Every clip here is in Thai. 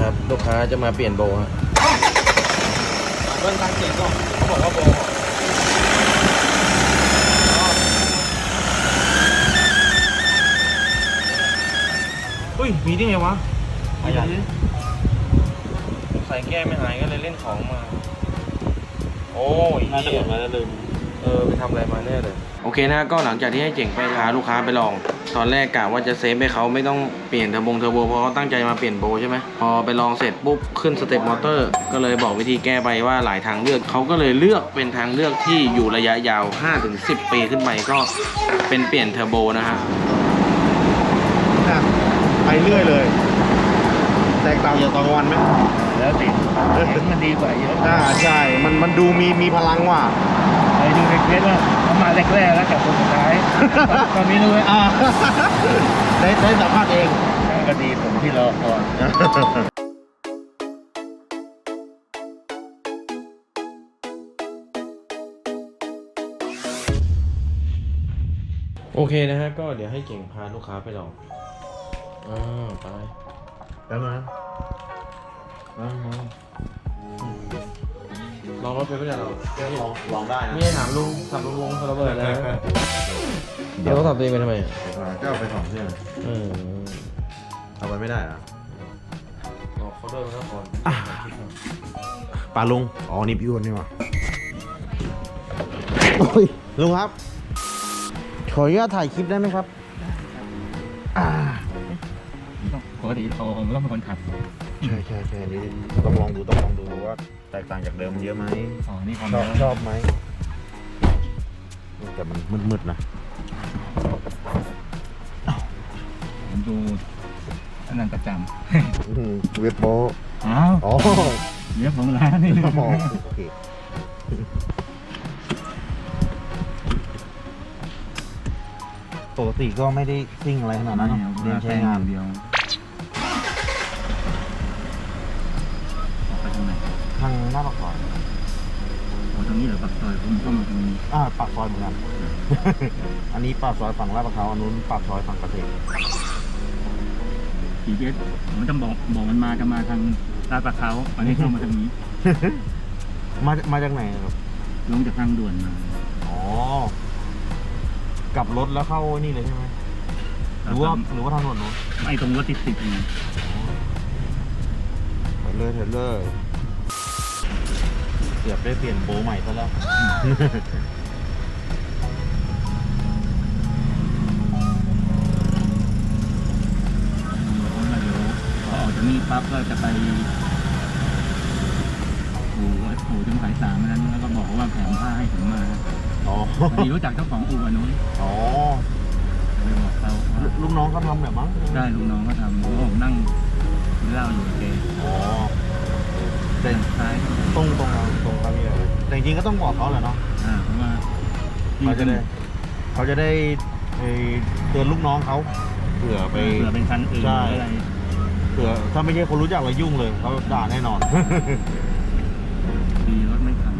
ครับ ลูกค้าจะมาเปลี่ยนโบฮะเบิ้ลฟังเสียงก่อนเขาบอกว่าโบอุ้ย มีได้ไงวะไม่ใช่ใส่แก้ไม่หายก็เลยเล่นของมา โอ้ยน่าจะหมดมาแล้วลืม เออ ไปทำอะไรมาแน่เลย โอเคนะก็หลังจากที่ให้เจ๋งไปพาลูกค้าไปลอง ตอนแรกกะว่าจะเซฟให้เขาไม่ต้องเปลี่ยนเทอร์โบงเทอร์โบเพราะเขาตั้งใจมาเปลี่ยนโบใช่ไหมพอไปลองเสร็จปุ๊บขึ้นสเต็ปมอเตอร์ก็เลยบอกวิธีแก้ไปว่าหลายทางเลือกเขาก็เลยเลือกเป็นทางเลือกที่อยู่ระยะยาว 5-10 ปีขึ้นไปก็เป็นเปลี่ยนเทอร์โบนะฮะอะไปเรื่อยเลย แตกต่างจากตอนกลางวันไหมแล้วติดเสียงมันดีกว่าเยอะอ่าใช่มันมันดูมีมีพลังว่ะ ไปดูในเฟซว่าเขามาแรกๆแล้วกับคนสุดท้าย ตอนนี้ด้วยอ่าได้ได้สัมภาษณ์เองก็ดีผมที่รอคอยโอเคนะฮะ ก็เดี๋ยวให้เก่งพาลูกค้าไปลองอ่าไปแล้วนะมามา ลองรถไปไม่ได้เราลองลองได้นะไม่ได้ถามลุงสับลุงวงสระเบิดนะเดี๋ยวเขาสับตัวเองไปทำไมอะก็เอาไปสองเส้นเออเอาไปไม่ได้เหรอบอกเขาด้วยนะก่อนปลาลุง อ๋อ นี่พี่อ้วนนี่หว่าโอ้ยลุงครับ ขออนุญาตถ่ายคลิปได้ไหมครับอ่าปกติเราผมต้องเป็นคนขับ ใช่ใช่ใช่นี่ต้องลองดูต้องลองดูว่าแตกต่างจากเดิมเยอะไหมอ๋อ นี่ความชอบเร็วชอบไหมแต่มันมืดๆนะผมดูอันนั้นประจเว็บโบำอ้าวอ๋อเดี๋ยวผมร้านนี่โอเคปกติก็ไม่ได้ซิ่งอะไรขนาดนั้นเนอะเน้นใช้งานเดียวออกไปทางไหน ทาง หน้าปากซอยโอ้ตรงนี้เหรอปากซอยผมก็มาตรงนี้อ่าปากซอยเหมือนกัน อันนี้ปากซอยฝั่งลาดพร้าวอันนู้นปากซอยฝั่งเกษตรผีเอสผมต้องบอกบอกมันมาจะมาทางลาดปลาเขาอันนี้เข้ามาทางนี้ มามาจากไหนครับ ลงจากทางด่วนมาอ๋อกลับรถแล้วเข้านี่เลยใช่ไหมหรือว่าหรือว่าทางด่วนนู้นไอ้ตรงรถติดติดๆนี่ ไปเลยเถอะเลย เกือบได้เปลี่ยนโบใหม่ซะแล้วแล้วเดี๋ยวพอออกจากนี่ปั๊บก็จะไปอู่อู่จงสายสามนั้นแล้วก็บอกว่าแผงผ้าให้ผมมาอ๋อ พอดีรู้จักเจ้าของอู่อันนู้นอ๋อ เลยบอกเขาว่าลูลูกน้องเขาทำแบบมั้ง ได้ลูกน้องก็ทำเพราะว่าผมนั่งกินเหล้าอยู่กับแก อ๋อ แต่ซ้ายตรงตรงตรงครับพี่แต่จริงๆก็ต้องบอกเขาแหละเนาะอ่าเพราะว่าเขาจะได้เขาจะได้เอ่อเตือนลูกน้องเขาเผื่อไป เผื่อเป็นคันอื่นหใช่ รืออะไรเผื่อถ้าไม่ใช่คนรู้จักเรายุ่งเลยเขาด่าแน่นอน ดีรถไม่พัง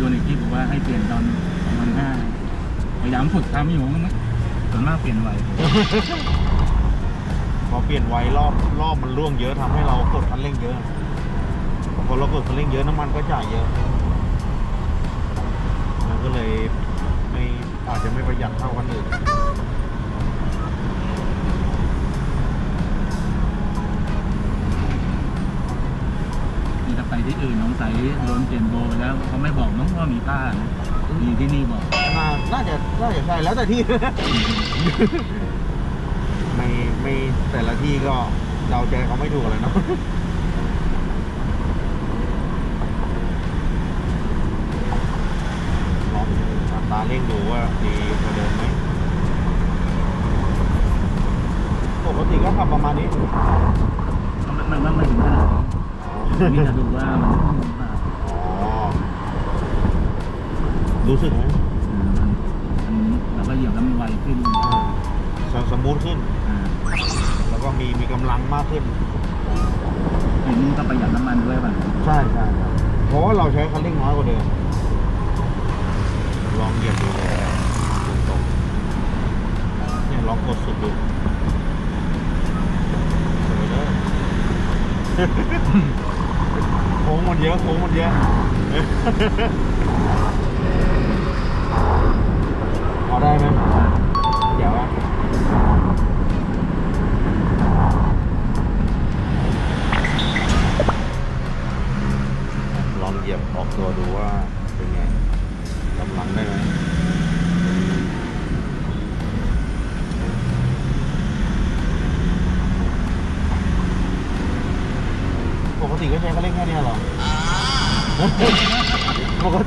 ดูในคลิปบอกว่าให้เปลี่ยนตอนประมาณห้าพยายามฝึกทำอยู่มันไม่ส่วนมากเปลี่ยนไว พอเปลี่ยนไวรอบรอบมันร่วงเยอะทำให้เรากดคันเร่งเยอะพอเรากดคันเร่งเยอะน้ำมันก็จ่ายเยอะมันก็เลยไม่อาจจะไม่ประหยัดเท่าคันอื่นนี่ถ้าไปที่อื่นสงสัยโดนเปลี่ยนโบไปแล้วเขาไม่บอกมั้งว่ามีผ้านะมีที่นี่บอกน่าน่าจะน่าจะใช่แล้วแต่ที่ ไม่ไม่แต่ละที่ก็เราใจเขาไม่ถูกเลยเนาะลองตาเร่งดูว่าดีกว่าเดิมไหมปกติก็ขับประมาณนี้ มันมันมันไม่ถึงขนาดนี้นี่จะดูว่ามันหรือเปล่าอ๋อรู้สึกไหมเออมันมันเราก็เหยียบแล้วมันไวขึ้น สมูทขึ้นแล้วก็มีมีกำลังมากขึ้นอันนี้ก็ประหยัดน้ำมันด้วยป่ะใช่ใช่เพราะว่าเราใช้คันเร่งน้อยกว่าเดิม ลองเหยียบดูเลยตรงเนี่ยลองกดสุดดูโค้งมันเยอะโค้งมันเยอะพอได้ไหม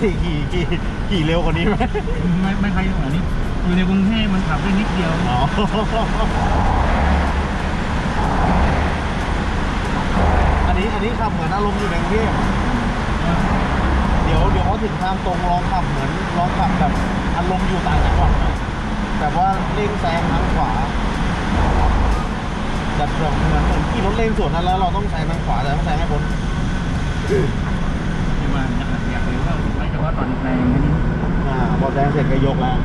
ติขี่ขี่ขี่เร็วกว่านี้ไหมไม่ไม่ใครอย่างนี้อยู่ในกรุงเทพมันขับได้นิดเดียวอ๋ออันนี้อันนี้ขับเหมือนอารมณ์อยู่ในกรุงเทพเดี๋ยวเดี๋ยวเขาถึงทางตรงลองขับเหมือนลองขับแบบอารมณ์อยู่ต่างจังหวัดหน่ว่าเร่งแซงทางขวาแบบเหมือนเหมือนขี่รถเลนสวนนั้นแล้วเราต้องแซงทางขวาแต่ต้องแซงให้พ้น ที่ว่าอยากอยากเร็วก็ ไม่เฉพาะตอนแรงแค่นี้อ่าพอแซงเสร็จก็ยกแล้ว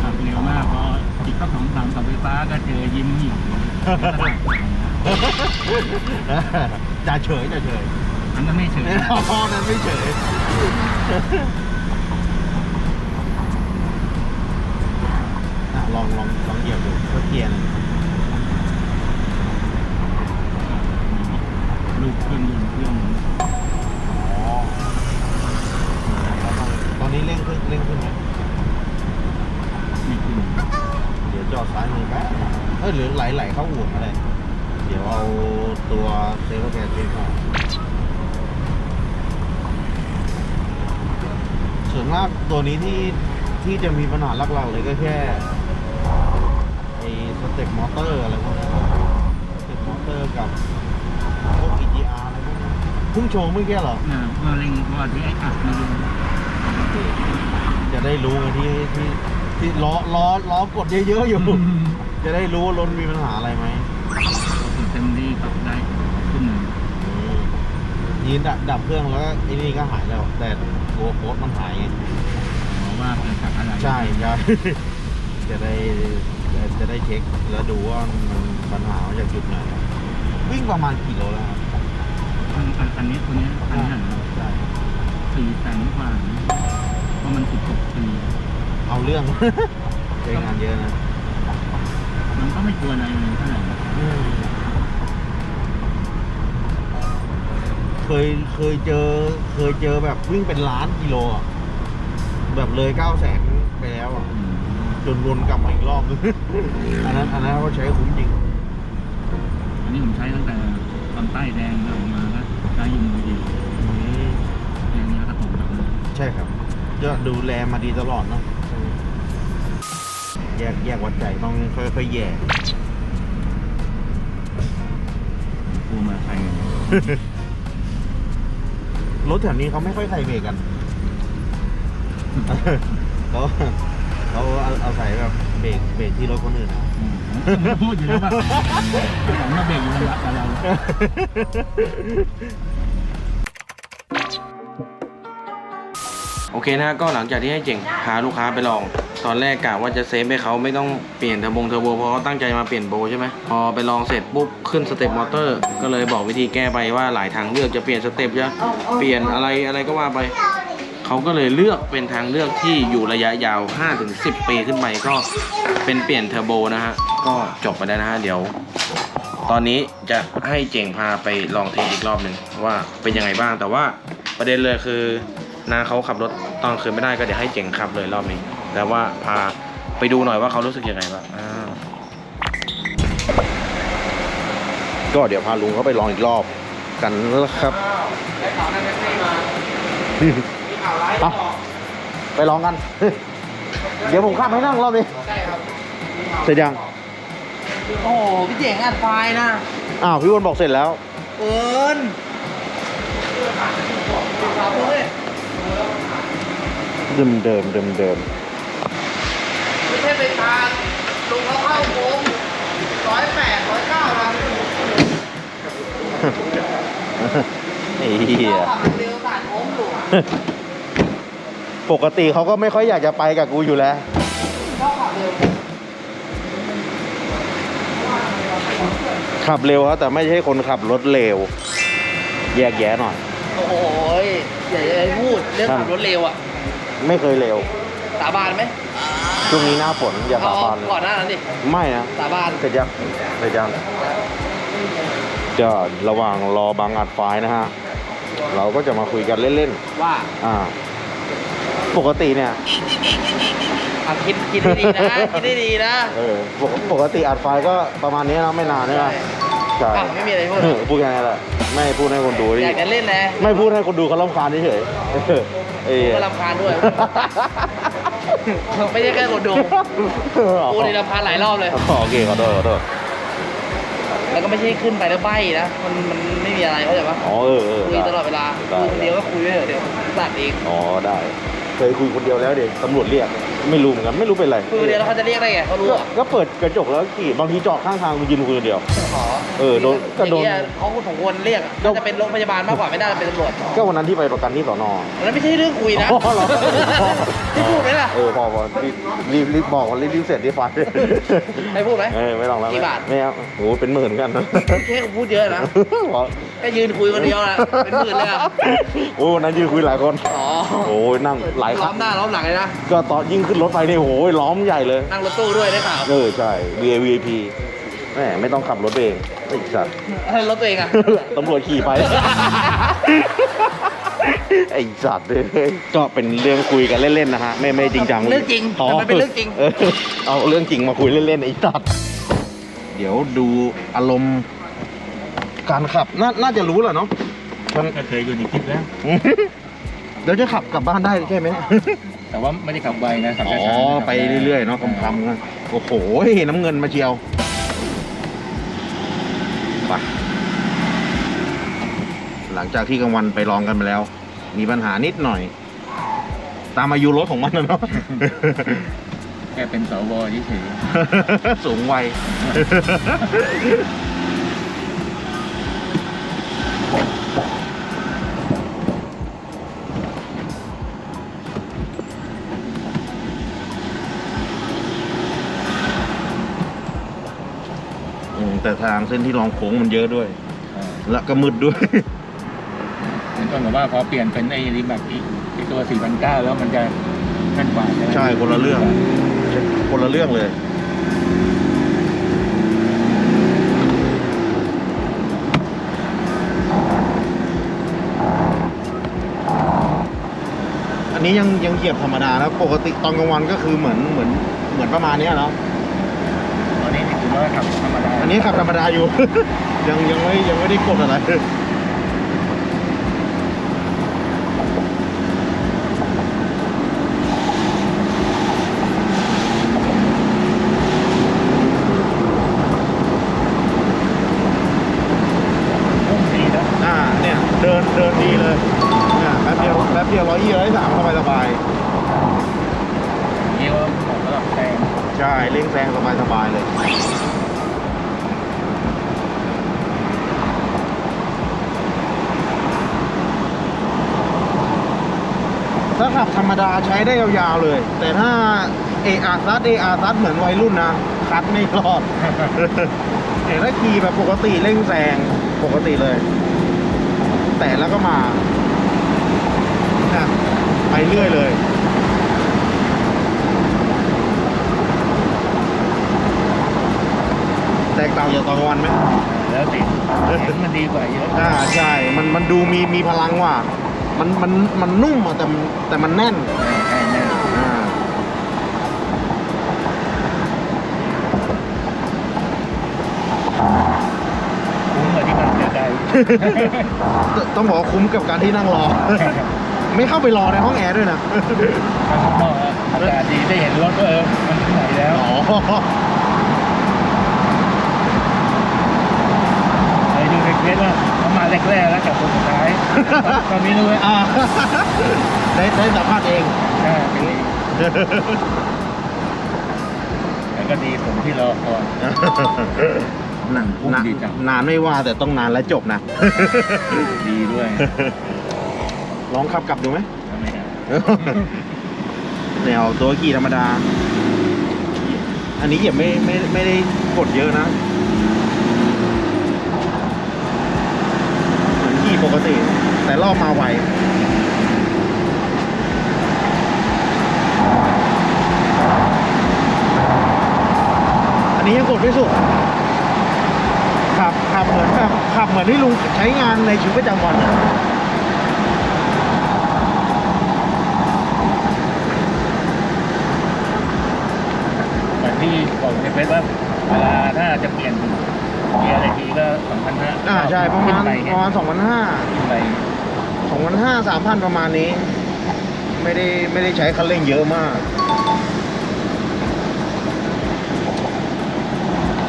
ขับเร็วมากพอจิกก็สองสามเกับไฟฟ้าก็เจอยิ้มหิวจ่าเฉยจ่าเฉยอันนั้นไม่เฉยอ๋อนั้นไม่เฉยอะลองลองลองเหยียบดูก็เกียร์หนึ่ง ลูก เครื่องยนต์เครื่องอ๋อแล้วตอนนี้เร่งขึ้นเร่งขึ้นไหมไม่ขึ้นเดี๋ยวจอดซ้ายมือแป๊บเออหรือไหลไหลเข้าอู่ก็ได้เดี๋ยวเอาตัวเซฟแกนเช็คก่อนส่วนมากตัวนี้ที่ที่จะมีปัญหาหลักๆเลยก็แค่ไอ้สเต็ปมอเตอร์อะไรพวกนี้สเต็ปมอเตอร์กับพวก EGR อะไรพวกนี้เพุ่งโชว์เมื่อกี้เหรอเออเมื่อเร่งว่าที่ไอ้อัดมาดูจะได้รู้ไงที่ที่ที่ล้อล้อล้อกดเยอะๆอยู่จะได้รู้ว่ารถมีปัญหาอะไรไหมสุดเต็มที่ขับได้ขึ้นหนึ่งอืมยืนดับดับเครื่องแล้วไอ้นี่ก็หายแล้ว แต่ตัวโค้ดมันหายไงเพราะว่าเกิดจากอะไรใช่ใช่จะได้จะได้เช็คแล้วดูว่ามันปัญหามาจากจุดไหนวิ่งประมาณกี่โลแล้วครับ อันอันอันนี้ตัวเนี้ยอันเนี้ยนะใช่สี่แสนกว่าเพราะมันสิบหกปีเอาเรื่องใช้งานเยอะนะ มันก็ไม่กลัวอะไรเลยเท่าไหร่อืมเคยเคยเจอ เคยเจอแบบวิ่งเป็นล้านกิโลอะแบบเลยเก้าแสนไปแล้วอะอืมจนวนกลับมาอีกรอบนึงอันนั้นอันนั้นเขาใช้คุ้มจริง อันนี้ผมใช้ตั้งแต่ตอนใต้แดงแล้ว ออกมาก็ใช้อยูมือเดียวอย่างนี้แล้วก็ตกแบบนั้นใช่ครับก็ดูแลมาดีตลอดเนอะแยกแยกวัดใจต้องค่อยๆแย่กูมาใครรถแถวนี้เขาไม่ค่อยใส่เบรกกัน เขาเขาเอาเอาใส่แบบเบรกเบรกที่รถคนอื่นอะอืมผมพูดอยู่แล้วว่าหลังมาเบรกอยู่ระยะกับเรา โอเคนะฮะก็หลังจากที่ให้เจ๋งพาลูกค้าไปลอง ตอนแรกกะว่าจะเซฟให้เขาไม่ต้องเปลี่ยนเทอร์โบงเทอร์โบเพราะเขาตั้งใจมาเปลี่ยนโบใช่ไหมพอไปลองเสร็จปุ๊บขึ้นสเต็ปมอเตอร์ก็เลยบอกวิธีแก้ไปว่าหลายทางเลือกจะเปลี่ยนสเต็ปจะเปลี่ยนอะไรอะไรก็ว่าไปเขาก็เลยเลือกเป็นทางเลือกที่อยู่ระยะยาว 5-10 ปีขึ้นไปก็เป็นเปลี่ยนเทอร์โบนะฮะก็จบไปแล้วนะฮะเดี๋ยวตอนนี้จะให้เจ๋งพาไปลองเทสอีกรอบหนึ่งว่าเป็นยังไงบ้างแต่ว่าประเด็นเลยคือ นาเขาขับรถตอนคืนไม่ได้ก็เดี๋ยวให้เจ๋งขับเลยรอบนี้แต่ว่าพาไปดูหน่อยว่าเขารู้สึกยังไงบ้างอ้าวก็เดี๋ยวพาลุงเขาไปลองอีกรอบกันแล้วครับเอาไปลองกัน เดี๋ยวผมขับให้นั่งรอบนี้เสร็จยัง โอ้โหพี่เจ๋งอัดไฟล์นะ อ้าว พี่อ้วนบอกเสร็จแล้ว เอินครับเลยเดิมเดิมเดิมเดิมไม่ใช่ไปทางลุงเขาเข้าโค้งร้อยแปดร้อยเก้านะไอ้เหี้ยเข้าขับเร็วผ่านโค้งอยู่อะปกติเขาก็ไม่ค่อยอยากจะไปกับกูอยู่แล้วเข้าขับเร็วขับเร็วครับแต่ไม่ใช่คนขับรถเร็ว แยกแยะหน่อย โอ้โหยอย่าอย่าให้พูดเรื่องขับรถเร็วอะ ไม่เคยเร็ว สาบานไหมช่วงนี้หน้าฝนอย่าเอาสาบานเลยก่อนหน้านั้นดิไม่นะสาบานเสร็จยังเสร็จยังจะระหว่างรอบางอัดไฟล์นะฮะ เราก็จะมาคุยกันเล่นว่าๆอ่า ปกติเนี่ยอะคิดคิดให้ดีนะคิดให้ดีนะเออปกปกติอัดไฟล์ก็ประมาณนี้นะไม่นานใช่ไหมใช่อะไม่มีอะไรพูดเออพูดแค่นั้นแหละไม่พูดให้คนดูดิอยากจะเล่นนะไม่พูดให้คนดูเขาลำคาญเฉยๆ เออเออ ก็รำคาญด้วย ไม่ใช่แค่คนดูกูนี่รำคาญหลายรอบเลยอ๋อโอเคขอโทษขอโทษแล้วก็ไม่ใช่ขึ้นไปแล้วใบ้นะ มันมันไม่มีอะไรเข้าใจปะอ๋อเออเออคุยตลอดเวลาได้คุยคนเดียวก็คุยไปเถอะเดี๋ยวตัดเองอ๋อได้ เคยคุยคนเดียวแล้วเด็กตำรวจเรียก ไม่รู้เหมือนกันไม่รู้เป็นไรคุยคนเดียวแล้วเขาจะเรียกได้ไงเขารู้ก็เหรอก็เปิดกระจกแล้วขี่บางทีจอดข้างทางกูยืนคุยคนเดียว ขอเออโดนก็โดนอย่างเงี้ยเขาสมควรเรียกอะน่าจะเป็นโรงพยาบาลมากกว่าไม่น่าจะเป็นตำรวจก็วันนั้นที่ไปประกันที่สอนอ อันนั้นไม่ใช่เรื่องคุยนะอ๋อเหรอ ที่พูดไหมล่ะ เออพอพอรีบรีบรีบบอกว่ารีบรีบเสร็จรีบไปให้พูดไหมเออไม่ต้องแล้วกี่บาท ไม่เอาโหเป็นหมื่นกันนะแค่พูดเยอะนะแค่ยืนคุยคนเดียวนะเป็นหมื่นเลยอะโอ้วันนั้นยืนคุยหลายคน อ๋อโอ้ยนั่งหลายคล้รั้องมหน้าล้อมหลังเลยนะ ก็ตอนยิ่งขึ้นรถไปนี่โอ้ยล้อมใหญ่เลย นั่งรถตู้ด้วยได้ข่าวเออใช่ VIP แม่ไม่ต้องขับรถเองไอ้สัตว์ให้รถตัวเองอะ ตำรวจขี่ไป ไอ้สัตว์เลยก็เป็นเรื่องคุยกันเล่นๆนะฮะ ไม่ไม่จริงจังเรื่องจริงอ๋อแต่มันเป็นเรื่องจริงอเอาเรื่องจริงมาคุยเล่นๆไอ้สัตว์ เดี๋ยวดูอารมณ์การขับ น่าน่าจะรู้แหละเนาะ มัน ก็เคยอยู่ในคลิปแล้ว เดี๋ยวจะขับกลับบ้านได้ใช่ไหมเนี่ยแต่ว่าไม่ได้ขับไวนะขับอ๋อช้าๆขับไปเรื่อยๆเนาะคำๆนะโอ้โหน้ำเงินมาเชียวไปหลังจากที่กลางวันไปลองกันไปแล้ว มีปัญหานิดหน่อย ตามอายุรถของมันนะเนาะ แค่เป็นสวเฉยสูงวัย แต่ทางเส้นที่รองโค้งมันเยอะด้วยๆอ่าและก็มืดด้วยเหมือนกับว่าพอเปลี่ยนเป็นไอ้รีแมปอีกไอ้ตัว 4,900 แล้วมันจะแม่นกว่าใช่ไหมใช่คนละเรื่อง คนละเรื่องเลย อันนี้ยังยังเหยียบธรรมดานะปกติตอนกลางวันก็คือเหมือนเหมือนเหมือนประมาณเนี้ยเนาะต ก็ขับธรรมดาอันนี้ขับธรรมดาอยู่ ยังยังไม่ยังไม่ได้กดอะไร พุ่งดีนะ อ่าเนี่ยเดินเดินดีเลยเนี่ยแป๊บเดียวแป๊บเดียวร้อยยี่ร้อยสามสบายสบาย นี่ว่าเหมาะสำหรับแซง ๆ ใช่เร่งแซงสบายสบายเลยถ้าขับธรรมดาใช้ได้ยาวๆเลย แต่ถ้าเออาซัดเออาซัดเหมือนวัยรุ่นนะคัดไม่รอดแต่ถ้าขี่แบบปกติเร่งแซงปกติเลย แต่แล้วก็มาไปเรื่อยเลย แตกต่างจากตอนกลางวันไหมแล้วติดเห็นมันดีกว่าเยอะอ่าใช่ มันมันดูมีมีพลังว่ะมันมันมันนุ่มอะแต่มันแต่มันแน่นใช่แน่อ่าคุ้มกว่าที่มันเสียใจตต้องบอกว่าคุ้มกับการที่นั่งรอ ไม่เข้าไปรอในห้องแอร์ด้วยนะข้างนอกอะอากาศดีได้เห็นรถว่าเออมันถึงไหนแล้ว อ๋อ เคยดูในเคสว่าเขามาแรกๆแล้วกับคนสุดท้าย ตอนนี้รู้ไหมอ่าได้ได้สัมภาษณ์เองใช่เป็นดีแต่ก็ดีผมที่รอคอย นานพุ่งนานดีจัง นานไม่ว่าแต่ต้องนานและจบนะ ดีด้วยลองขับกลับดูไหมทำไมครับแนวตัวขี่ธรรมดา อันนี้เหยียบไม่ไม่ไม่ได้กดเยอะนะ ปกติ แต่รอบมาไวอันนี้ยังกดไม่สุดขับขับเหมือนแบบขับเหมือนที่ลุงใช้งานในชีวิตประจำวันอะเหมือนที่บอกในเฟซว่าเวลาถ้าจะเปลี่ยน เกียร์อะไรทีก็สองพันห้าอ่าใช่ประมาณไปประมาณสองพันห้าขึ้นไปสองพันห้าสามพันประมาณนี้ ไม่ได้ไม่ได้ใช้คันเร่งเยอะมาก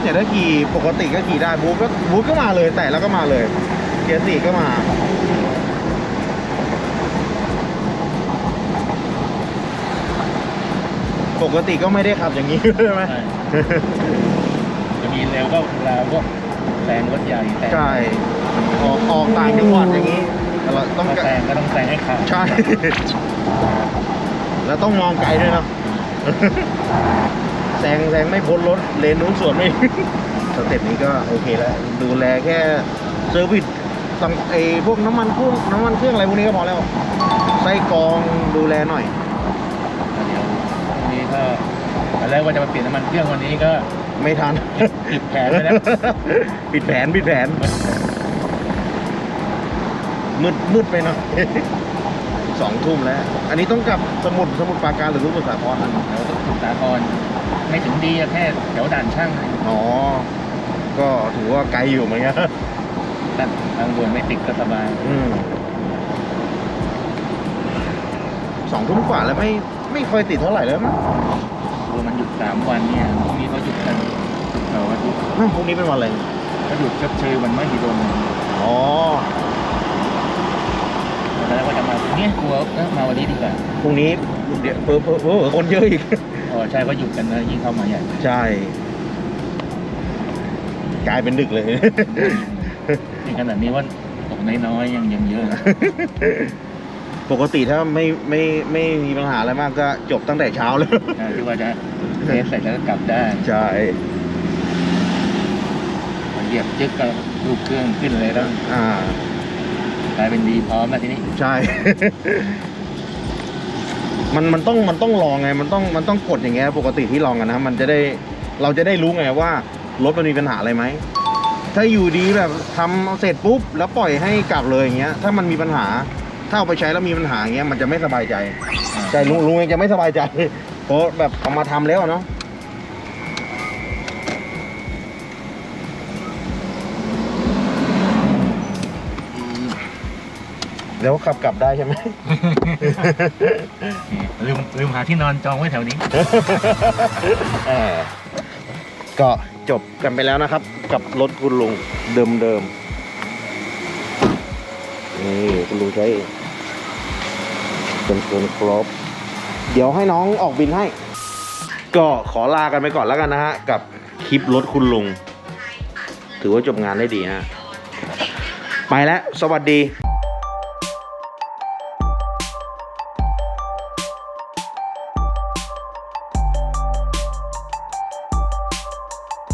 เนี่ยถ้าขี่ปกติก็ขี่ได้บูทก็บูทก็มาเลยแต่แล้วก็มาเลย เกียร์สี่ก็มาปกติก็ไม่ได้ขับอย่างนี้ใช่ไหมใช่จะมีเร็วก็เวลาพวก แซงรถใหญ่แซงใช่ออกออกต่างจังหวัดอย่างนี้เราต้องถ้าแซงก็ต้องแซงให้ขาดใช่ แล้วต้องมองไกลด้วยเนาะแซงแซงไม่พ้นรถเลนนู้นส่วนไม่สเต็ปนี้ก็โอเคแล้ว ดูแลแค่เซอร์วิสต่างไอ้พวกน้ำมันเครื่องน้ำมันเครื่องอะไรพวกนี้ก็พอแล้วไส้กรองดูแลหน่อยเดี๋ยวพรุ่งนี้ก็ตอนแรกว่าจะมาเปลี่ยนน้ำมันเครื่องวันนี้ก็ ไม่ทันปิดแผนไปแล้วปิดแผนปิดแผน มืดมืดไปหน่อยสองทุ่มแล้ว อันนี้ต้องกลับสมุทรสมุทรปราการหรือสมุทรสาครนะแล้วก็สุดสาครไม่ถึงดีอะแค่แถวด่านช่างอ๋อ ก็ถือว่าไกลอยู่เหมือนกันถ้าทางด่วนไม่ติดก็สบายอืมสองทุ่มกว่าแล้วไม่ไม่ค่อยติดเท่าไหร่แล้วมั้ง ตัวมันหยุดสามวันเนี่ยพรุ่งนี้เขาหยุดกัน พรุ่งนี้เป็นวันอะไรเขาหยุดชดเชยวันมหิดลอ๋อตอนแรกว่าจะมาพรุ่งนี้กลัวเอ้อมาวันนี้ดีกว่าพรุ่งนี้เดี๋ยวเพิ่มเพิ่มเพิ่มคนเยอะอีกอ๋อใช่เขาหยุดกันนะยิ่งเข้ามาใหญ่ใช่ กลายเป็นดึกเลยนี่ขนาดนี้ว่าตกน้อยๆยังยังเยอะนะปกติถ้าไม่ไม่ไม่มีปัญหาอะไรมากก็จบตั้งแต่เช้าเลยอ่าที่ว่าจะเทสเสร็จแล้วก็กลับได้ใช่ เหยียบจึ๊กก็ลูกเครื่องขึ้นเลยแล้วอ่ากลายเป็นดีพร้อมแล้วทีนี้ใช่ มันมันต้องมันต้องลองไง มันต้องมันต้องกดอย่างเงี้ยปกติที่ลองกันนะมันจะได้เราจะได้รู้ไงว่ารถมันมีปัญหาอะไรไหมถ้าอยู่ดีแบบทำเสร็จปุ๊บแล้วปล่อยให้กลับเลยอย่างเงี้ย ถ้ามันมีปัญหา ถ้าเอาไปใช้แล้วมีปัญหาอย่างเงี้ยมันจะไม่สบายใจใช่ลุงลุงเองจะไม่สบายใจเพราะแบบเอามาทำแล้วอะเนาะ แล้วขับกลับได้ใช่ไหมนี่ลืมลืมหาที่นอนจองไว้แถวนี้ เออก็จบกันไปแล้วนะครับ กับรถคุณลุงเดิมเดิมๆนี่คุณลุงใช้เป็นคนครบ เดี๋ยวให้น้องออกบินให้ ก็ขอลากันไปก่อนแล้วกันนะฮะ กับคลิปรถคุณลุง ถือว่าจบงานได้ดีฮะ ไปแล้ว สวัสดี